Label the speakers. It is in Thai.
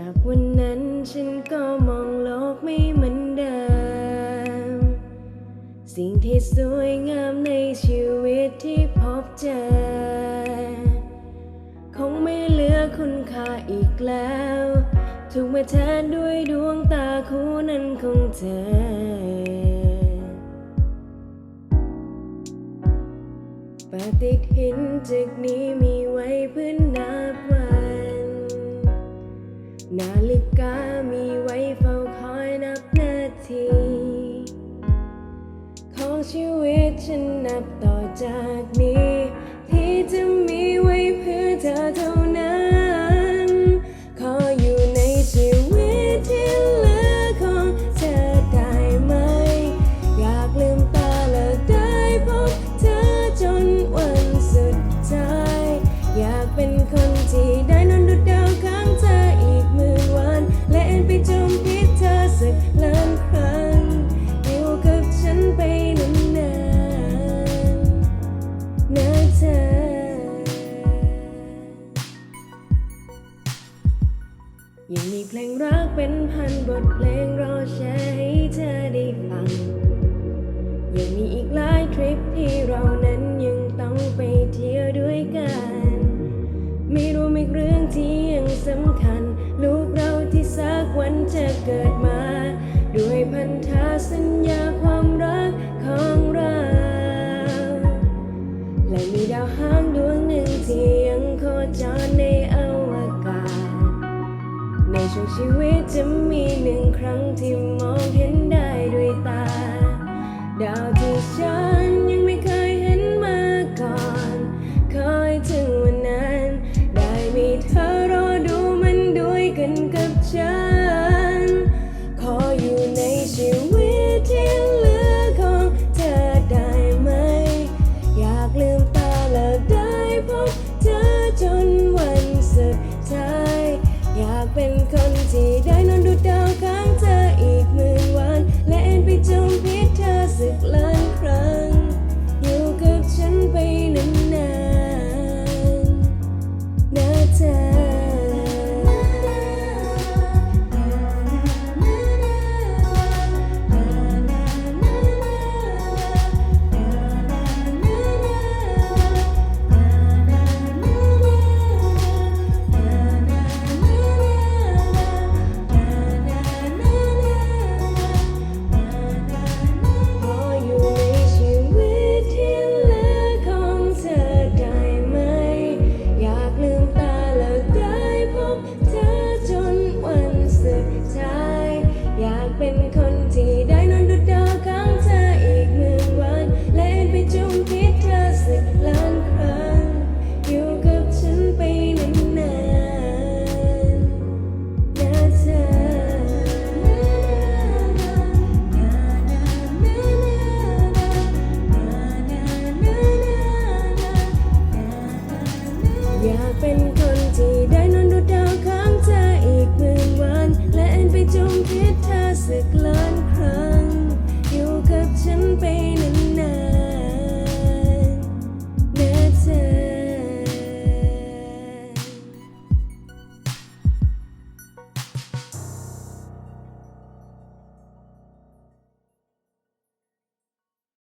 Speaker 1: จากวันนั้นฉันก็มองโลกไม่เหมือนเดิม สิ่งที่สวยงามในชีวิตที่พบเจอ คงไม่เหลือคุณค่าอีกแล้ว ถูกมาแทนด้วยดวงตาคู่นั้นของเธอปฏิทินจากนี้มีไว้เพื่อนับวัน นาฬิกามีไว้ เพลงรักเป็นพันบทเพลงรอแชร์ให้เธอได้ฟัง ยังมีอีกหลายทริปที่เรานั้นยังต้องไปเที่ยวด้วยกัน ไม่รู้อีกเรื่องที่ยังสำคัญ ลูกเราที่สักวันจะเกิดมา ชีวิตจะมีหนึ่งครั้งที่มองเห็น music life.